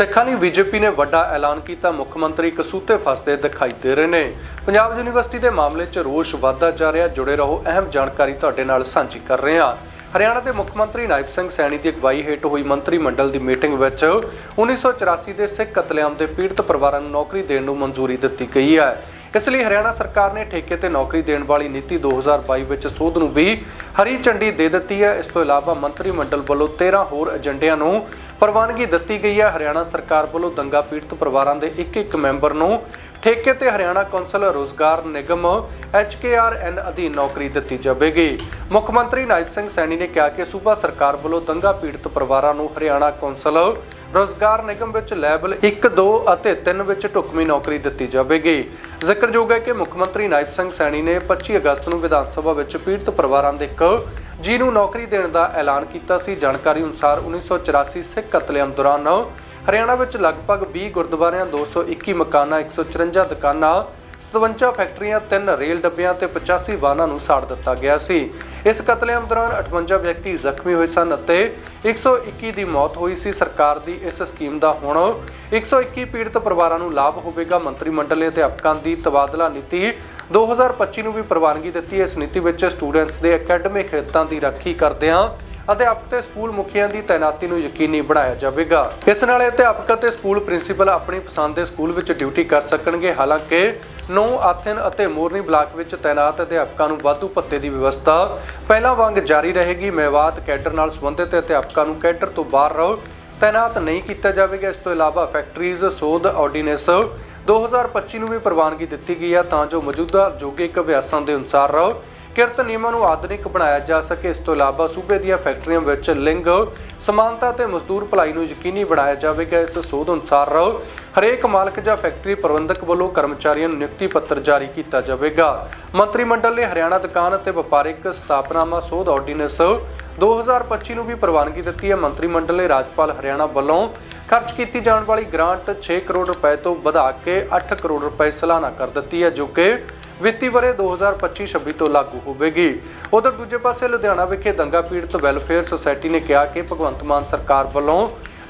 ਸਿੱਖਾਂ ਲਈ ਬੀਜੇਪੀ ਨੇ ਵੱਡਾ ਐਲਾਨ ਕੀਤਾ। ਮੁੱਖ ਮੰਤਰੀ ਕਸੂਤੇ ਫਸਦੇ ਦਿਖਾਈ ਦੇ ਰਹੇ ਨੇ। ਪੰਜਾਬ ਯੂਨੀਵਰਸਿਟੀ ਦੇ ਮਾਮਲੇ 'ਚ ਰੋਸ਼ ਵਧਦਾ ਜਾ ਰਿਹਾ। ਜੁੜੇ ਰਹੋ, ਅਹਿਮ ਜਾਣਕਾਰੀ ਤੁਹਾਡੇ ਨਾਲ ਸਾਂਝੀ ਕਰ ਰਹੇ ਹਾਂ। ਹਰਿਆਣਾ ਦੇ ਮੁੱਖ ਮੰਤਰੀ ਨਾਇਬ ਸਿੰਘ ਸੈਣੀ ਦੀ ਅਗਵਾਈ ਹੇਠ ਹੋਈ ਮੰਤਰੀ ਮੰਡਲ ਦੀ ਮੀਟਿੰਗ ਵਿੱਚ 1984 ਦੇ ਸਿੱਖ ਕਤਲੇਆਮ ਦੇ ਪੀੜਤ ਪਰਿਵਾਰਾਂ ਨੂੰ ਨੌਕਰੀ ਦੇਣ ਨੂੰ ਮਨਜ਼ੂਰੀ ਦਿੱਤੀ ਗਈ ਹੈ। ਇਸ ਲਈ ਹਰਿਆਣਾ ਸਰਕਾਰ ਨੇ ਠੇਕੇ ਤੇ ਨੌਕਰੀ ਦੇਣ ਵਾਲੀ ਨੀਤੀ 2022 ਵਿੱਚ ਸੋਧ ਨੂੰ ਵੀ ਹਰੀ ਝੰਡੀ ਦੇ ਦਿੱਤੀ ਹੈ। ਇਸ ਤੋਂ ਇਲਾਵਾ ਮੰਤਰੀ ਮੰਡਲ ਵੱਲੋਂ 13 ਹੋਰ ਏਜੰਡਿਆਂ ਨੂੰ ਪ੍ਰਵਾਨਗੀ ਦਿੱਤੀ ਗਈ ਹੈ। ਹਰਿਆਣਾ ਸਰਕਾਰ ਵੱਲੋਂ ਦੰਗਾ ਪੀੜਤ ਪਰਿਵਾਰਾਂ ਦੇ ਇੱਕ ਇੱਕ ਮੈਂਬਰ ਨੂੰ ਠੇਕੇ ਤੇ ਹਰਿਆਣਾ ਕੌਂਸਲ ਰੋਜ਼ਗਾਰ ਨਿਗਮ ਐਚਕੇਆਰਐਨ ਅਧੀਨ ਨੌਕਰੀ ਦਿੱਤੀ ਜਾਵੇਗੀ। ਮੁੱਖ ਮੰਤਰੀ ਨਾਇਬ ਸਿੰਘ ਸੈਣੀ ਨੇ ਕਿਹਾ ਕਿ ਸੂਬਾ ਸਰਕਾਰ ਵੱਲੋਂ ਦੰਗਾ ਪੀੜਤ ਪਰਿਵਾਰਾਂ ਨੂੰ ਹਰਿਆਣਾ ਕੌਂਸਲ ਰੋਜ਼ਗਾਰ ਨਿਗਮ ਵਿੱਚ ਲੈਵਲ 1 2 ਅਤੇ 3 ਵਿੱਚ ਢੁਕਵੀਂ ਨੌਕਰੀ ਦਿੱਤੀ ਜਾਵੇਗੀ। ਜ਼ਿਕਰਯੋਗ ਹੈ ਕਿ ਮੁੱਖ ਮੰਤਰੀ ਨਾਇਬ ਸਿੰਘ ਸੈਣੀ ਨੇ 25 ਅਗਸਤ ਨੂੰ ਵਿਧਾਨ ਸਭਾ ਵਿੱਚ ਪੀੜਤ ਪਰਿਵਾਰਾਂ ਦੇ ਇੱਕ, ਜੀ ਨੂੰ ਨੌਕਰੀ ਦੇਣ ਦਾ ਐਲਾਨ ਕੀਤਾ ਸੀ। ਜਾਣਕਾਰੀ ਅਨੁਸਾਰ 1984 ਸਿੱਖ ਕਤਲੇਆਮ ਦੌਰਾਨ ਹਰਿਆਣਾ ਵਿੱਚ ਲਗਭਗ 20 ਗੁਰਦੁਆਰਿਆਂ 221 ਮਕਾਨਾਂ 154 ਦੁਕਾਨਾਂ 57 ਫੈਕਟਰੀਆਂ 3 ਰੇਲ ਡੱਬਿਆਂ ਤੇ 85 ਵਾਹਨਾਂ ਨੂੰ ਸਾੜ ਦਿੱਤਾ ਗਿਆ ਸੀ। ਇਸ ਕਤਲੇਆਮ ਦੌਰਾਨ 58 ਵਿਅਕਤੀ ਜ਼ਖਮੀ ਹੋਏ ਸਨ ਅਤੇ 121 ਦੀ ਮੌਤ ਹੋਈ ਸੀ। ਸਰਕਾਰ ਦੀ ਇਸ ਸਕੀਮ ਦਾ ਹੁਣ 121 ਪੀੜਤ ਪਰਿਵਾਰਾਂ ਨੂੰ ਲਾਭ ਹੋਵੇਗਾ। ਮੰਤਰੀ ਮੰਡਲ ਨੇ ਅਧਿਆਪਕਾਂ ਦੀ ਤਬਾਦਲਾ ਨੀਤੀ 2025 ਨੂੰ ਵੀ ਪ੍ਰਵਾਨਗੀ ਦਿੱਤੀ। ਇਸ ਨੀਤੀ ਵਿੱਚ ਸਟੂਡੈਂਟਸ ਦੇ ਅਕੈਡਮਿਕ ਹਿੱਤਾਂ ਦੀ ਰਾਖੀ ਕਰਦਿਆਂ ਅਧਿਆਪਕ ਤੇ ਸਕੂਲ ਮੁਖੀਆਂ ਦੀ ਤਾਇਨਾਤੀ ਨੂੰ ਯਕੀਨੀ ਬਣਾਇਆ ਜਾਵੇਗਾ। ਇਸ ਨਾਲ ਅਧਿਆਪਕ ਅਤੇ ਸਕੂਲ ਪ੍ਰਿੰਸੀਪਲ ਆਪਣੀ ਪਸੰਦ ਦੇ ਸਕੂਲ ਵਿੱਚ ਡਿਊਟੀ ਕਰ ਸਕਣਗੇ। ਹਾਲਾਂਕਿ, ਨੌ ਆਥਨ ਅਤੇ ਮੋਰਨੀ ਬਲਾਕ ਵਿੱਚ ਤਾਇਨਾਤ ਅਧਿਆਪਕਾਂ ਨੂੰ ਵਾਧੂ ਭੱਤੇ ਦੀ ਵਿਵਸਥਾ ਪਹਿਲਾਂ ਵਾਂਗ ਜਾਰੀ ਰਹੇਗੀ। ਮੇਵਾਤ ਕੈਡਰ ਨਾਲ ਸੰਬੰਧਿਤ ਅਧਿਆਪਕਾਂ ਨੂੰ ਕੈਡਰ ਤੋਂ ਬਾਹਰ ਰਹੋ ਤਾਇਨਾਤ ਨਹੀਂ ਕੀਤਾ ਜਾਵੇਗਾ। ਇਸ ਤੋਂ ਇਲਾਵਾ ਫੈਕਟਰੀਜ਼, ਸੋਧ, ਆਰਡੀਨੈਂਸ 2025 ਨੂੰ ਵੀ ਪ੍ਰਵਾਨਗੀ ਦਿੱਤੀ ਗਈ ਹੈ। ਤਾਂ ਜੋ ਮੌਜੂਦਾ ਯੋਗਿਕ ਅਭਿਆਸਾਂ ਦੇ ਅਨੁਸਾਰ ਕਿਰਤ ਨਿਯਮਾਂ ਨੂੰ ਆਧੁਨਿਕ ਬਣਾਇਆ ਜਾ ਸਕੇ। ਇਸ ਤੋਂ ਇਲਾਵਾ ਸੂਬੇ ਦੀਆਂ ਫੈਕਟਰੀਆਂ ਵਿੱਚ ਲਿੰਗ, ਸਮਾਨਤਾ ਤੇ ਮਜ਼ਦੂਰ ਭਲਾਈ ਨੂੰ ਯਕੀਨੀ ਬਣਾਇਆ ਜਾਵੇਗਾ। ਇਸ ਸੋਧ ਅਨੁਸਾਰ ਹਰੇਕ ਮਾਲਕ ਜਾਂ ਫੈਕਟਰੀ ਪ੍ਰਬੰਧਕ ਵੱਲੋਂ ਕਰਮਚਾਰੀਆਂ ਨੂੰ ਨਿਯੁਕਤੀ ਪੱਤਰ ਜਾਰੀ ਕੀਤਾ ਜਾਵੇਗਾ। ਮੰਤਰੀ ਮੰਡਲ ਨੇ ਹਰਿਆਣਾ ਦੁਕਾਨ ਅਤੇ ਵਪਾਰਿਕ ਸਥਾਪਨਾਵਾਂ ਸੋਧ ਆਰਡੀਨੈਂਸ 2025 ਨੂੰ ਵੀ ਪ੍ਰਵਾਨਗੀ ਦਿੱਤੀ ਹੈ। ਮੰਤਰੀ ਮੰਡਲ ਨੇ ਰਾਜਪਾਲ ਹਰਿਆਣਾ ਵੱਲੋਂ ਖਰਚ ਕੀਤੀ ਜਾਣ ਵਾਲੀ ਗ੍ਰਾਂਟ 6 ਕਰੋੜ ਰੁਪਏ ਤੋਂ ਵਧਾ ਕੇ 8 ਕਰੋੜ ਰੁਪਏ ਸਾਲਾਨਾ ਕਰ ਦਿੱਤੀ ਹੈ, ਜੋ ਕਿ ਵਿੱਤੀ ਵਰੇ 2025-26 ਤੋਂ ਲਾਗੂ ਹੋਵੇਗੀ। ਉਧਰ ਦੂਜੇ ਪਾਸੇ ਲੁਧਿਆਣਾ ਵਿਖੇ ਦੰਗਾ ਪੀੜਤ ਵੈਲਫੇਅਰ ਸੁਸਾਇਟੀ ਨੇ ਕਿਹਾ ਕਿ ਭਗਵੰਤ ਮਾਨ ਸਰਕਾਰ ਵੱਲੋਂ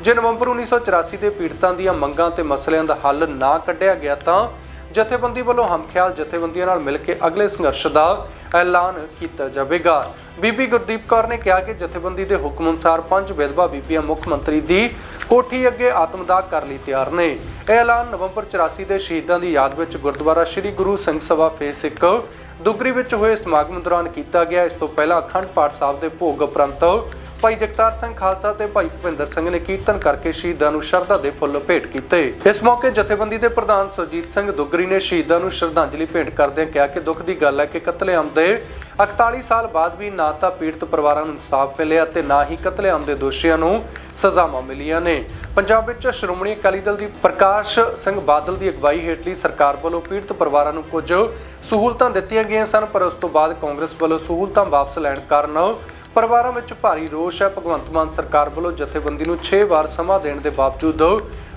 ਜੇ ਨਵੰਬਰ 1984 ਦੇ ਪੀੜਤਾਂ ਦੀਆਂ ਮੰਗਾਂ ਤੇ ਮਸਲਿਆਂ ਦਾ ਹੱਲ ਨਾ ਕੱਢਿਆ ਗਿਆ ਤਾਂ ਜਥੇਬੰਦੀ ਵੱਲੋਂ ਹਮਖਿਆਲ ਜਥੇਬੰਦੀਆਂ ਨਾਲ ਮਿਲ ਕੇ ਅਗਲੇ ਸੰਘਰਸ਼ ਦਾ ਐਲਾਨ ਕੀਤਾ ਜਾਵੇਗਾ। ਬੀਬੀ ਗੁਰਦੀਪ ਕੌਰ ਨੇ ਕਿਹਾ ਕਿ ਜਥੇਬੰਦੀ ਦੇ ਹੁਕਮ ਅਨੁਸਾਰ ਪੰਜ ਵਿਧਵਾ ਬੀਬੀਆਂ ਮੁੱਖ ਮੰਤਰੀ ਦੀ ਕੋਠੀ ਅੱਗੇ ਆਤਮਦਾਹ ਕਰਨ ਲਈ ਤਿਆਰ ਨੇ। ਇਹ ਐਲਾਨ ਨਵੰਬਰ 84 ਦੇ ਸ਼ਹੀਦਾਂ ਦੀ ਯਾਦ ਵਿੱਚ ਗੁਰਦੁਆਰਾ ਸ੍ਰੀ ਗੁਰੂ ਸਿੰਘ ਸਭਾ ਫੇਸ 1 ਦੁਗਰੀ ਵਿੱਚ ਹੋਏ ਸਮਾਗਮ ਦੌਰਾਨ ਕੀਤਾ ਗਿਆ। ਇਸ ਤੋਂ ਪਹਿਲਾਂ ਅਖੰਡ ਪਾਠ ਸਾਹਿਬ ਦੇ ਭੋਗ ਉਪਰੰਤ ਭਾਈ ਜਗਤਾਰ ਸਿੰਘ ਖਾਲਸਾ ਤੇ ਭਾਈ ਭੁਪਿੰਦਰ ਸਿੰਘ ਨੇ ਕੀਰਤਨ ਕਰਕੇ ਸ਼ਹੀਦਾਂ ਨੂੰ ਸ਼ਰਧਾ ਦੇ ਫੁੱਲ ਭੇਟ ਕੀਤੇ। ਇਸ ਮੌਕੇ ਜਥੇਬੰਦੀ ਦੇ ਪ੍ਰਧਾਨ ਸੁਰਜੀਤ ਸਿੰਘ ਦੁੱਗਰੀ ਨੇ ਸ਼ਹੀਦਾਂ ਨੂੰ ਸ਼ਰਧਾਂਜਲੀ ਭੇਟ ਕਰਦਿਆਂ ਕਿਹਾ ਕਿ ਦੁੱਖ ਦੀ ਗੱਲ ਹੈ ਕਿ ਕਤਲੇਆਮ ਦੇ 41 ਸਾਲ ਬਾਅਦ ਵੀ ਨਾ ਤਾਂ ਪੀੜਤ ਪਰਿਵਾਰਾਂ ਨੂੰ ਇਨਸਾਫ ਮਿਲਿਆ ਤੇ ਨਾ ਹੀ ਕਤਲੇਆਮ ਦੇ ਦੋਸ਼ੀਆਂ ਨੂੰ ਸਜ਼ਾਵਾਂ ਮਿਲੀਆਂ ਨੇ। ਪੰਜਾਬ ਵਿੱਚ ਸ਼੍ਰੋਮਣੀ ਅਕਾਲੀ ਦਲ ਦੀ ਪ੍ਰਕਾਸ਼ ਸਿੰਘ ਬਾਦਲ ਦੀ ਅਗਵਾਈ ਹੇਠਲੀ ਸਰਕਾਰ ਵੱਲੋਂ ਪੀੜਤ ਪਰਿਵਾਰਾਂ ਨੂੰ ਕੁਝ ਸਹੂਲਤਾਂ ਦਿੱਤੀਆਂ ਗਈਆਂ ਸਨ, ਪਰ ਉਸ ਤੋਂ ਬਾਅਦ ਕਾਂਗਰਸ ਵੱਲੋਂ ਸਹੂਲਤਾਂ ਵਾਪਸ ਲੈਣ ਕਾਰਨ ਪਰਿਵਾਰਾਂ ਵਿੱਚ ਭਾਰੀ ਰੋਸ਼ ਹੈ। ਭਗਵੰਤ ਮਾਨ ਸਰਕਾਰ ਵੱਲੋਂ ਜਥੇਬੰਦੀ ਨੂੰ 6 ਵਾਰ ਸਮਾਂ ਦੇਣ ਦੇ ਬਾਵਜੂਦ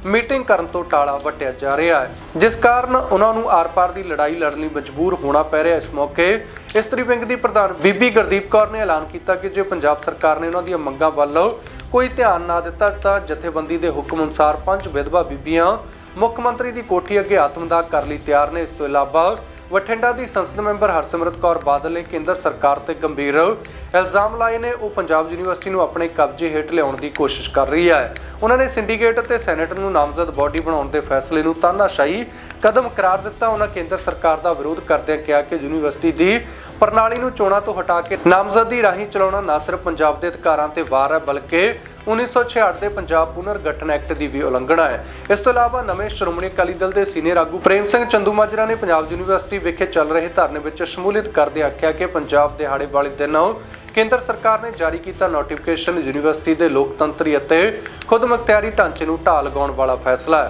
ਮੀਟਿੰਗ ਕਰਨ ਤੋਂ ਟਾਲਾ ਵੱਟਿਆ ਜਾ ਰਿਹਾ ਹੈ। ਜਿਸ ਕਾਰਨ ਉਹਨਾਂ ਨੂੰ ਆਰ-ਪਾਰ ਦੀ ਲੜਾਈ ਲੜਨ ਲਈ ਮਜਬੂਰ ਹੋਣਾ ਪੈ ਰਿਹਾ ਇਸ ਮੌਕੇ ਇਸਤਰੀ ਵਿੰਗ ਦੀ ਪ੍ਰਧਾਨ ਬੀਬੀ ਗੁਰਦੀਪ ਕੌਰ ਨੇ ਐਲਾਨ ਕੀਤਾ ਕਿ ਜੇ ਪੰਜਾਬ ਸਰਕਾਰ ਨੇ ਉਹਨਾਂ ਦੀਆਂ ਮੰਗਾਂ ਵੱਲ ਕੋਈ ਧਿਆਨ ਨਾ ਦਿੱਤਾ, ਤਾਂ ਜਥੇਬੰਦੀ ਦੇ ਹੁਕਮ ਅਨੁਸਾਰ ਪੰਜ ਵਿਧਵਾ ਬੀਬੀਆਂ ਮੁੱਖ ਮੰਤਰੀ ਦੀ ਕੋਠੀ ਅੱਗੇ ਆਤਮਦਾਹ ਕਰ ਲਈ ਤਿਆਰ ਨੇ। ਇਸ ਤੋਂ ਇਲਾਵਾ ਬਠਿੰਡਾ ਦੀ ਸੰਸਦ ਮੈਂਬਰ ਹਰਸਿਮਰਤ ਕੌਰ ਬਾਦਲ ਨੇ ਕੇਂਦਰ ਸਰਕਾਰ ਤੇ ਗੰਭੀਰ ਇਲਜ਼ਾਮ ਲਾਏ ਨੇ। ਉਹ ਪੰਜਾਬ ਯੂਨੀਵਰਸਿਟੀ ਨੂੰ ਆਪਣੇ ਕਬਜ਼ੇ ਹੇਠ ਲਿਆਉਣ ਦੀ ਕੋਸ਼ਿਸ਼ ਕਰ ਰਹੀ ਹੈ। ਉਹਨਾਂ ਨੇ ਸਿੰਡੀਕੇਟ ਅਤੇ ਸੈਨੇਟ ਨੂੰ ਨਾਮਜ਼ਦ ਬਾਡੀ ਬਣਾਉਣ ਦੇ ਫੈਸਲੇ ਨੂੰ ਤਾਨਾਸ਼ਾਹੀ ਕਦਮ ਕਰਾਰ ਦਿੱਤਾ। ਉਹਨਾਂ ਕੇਂਦਰ ਸਰਕਾਰ ਦਾ ਵਿਰੋਧ ਕਰਦਿਆਂ ਕਿਹਾ ਕਿ ਯੂਨੀਵਰਸਿਟੀ ਦੀ ਪ੍ਰਣਾਲੀ ਨੂੰ ਚੋਣਾਂ ਤੋਂ ਹਟਾ ਕੇ ਨਾਮਜ਼ਦਗੀ ਰਾਹੀਂ ਚਲਾਉਣਾ ਨਾ ਸਿਰਫ ਪੰਜਾਬ ਦੇ ਅਧਿਕਾਰਾਂ ਤੇ ਵਾਰ ਹੈ, ਬਲਕਿ 1966 ਦੇ ਪੰਜਾਬ ਪੁਨਰ ਗਠਨ ਐਕਟ ਦੀ ਵੀ ਉਲੰਘਣਾ ਹੈ। ਇਸ ਤੋਂ ਇਲਾਵਾ ਨਵੇਂ ਸ਼੍ਰੋਮਣੀ ਅਕਾਲੀ ਦਲ ਦੇ ਸੀਨੀਅਰ ਆਗੂ ਪ੍ਰੇਮ ਸਿੰਘ ਚੰਦੂਮਾਜਰਾ ਨੇ ਪੰਜਾਬ ਯੂਨੀਵਰਸਿਟੀ ਵਿਖੇ ਚੱਲ ਰਹੇ ਧਰਨੇ ਵਿੱਚ ਸ਼ਮੂਲੀਅਤ ਕਰਦੇ ਆਖਿਆ ਕਿ ਪੰਜਾਬ ਦਿਹਾੜੇ ਵਾਲੇ ਦਿਨ ਕੇਂਦਰ ਸਰਕਾਰ ਨੇ ਜਾਰੀ ਕੀਤਾ ਨੋਟੀਫਿਕੇਸ਼ਨ ਯੂਨੀਵਰਸਿਟੀ ਦੇ ਲੋਕਤੰਤਰੀ ਅਤੇ ਖੁਦਮੁਖਤਿਆਰੀ ਢਾਂਚੇ ਨੂੰ ਢਾਹ ਲਗਾਉਣ ਵਾਲਾ ਫੈਸਲਾ। ਹੈ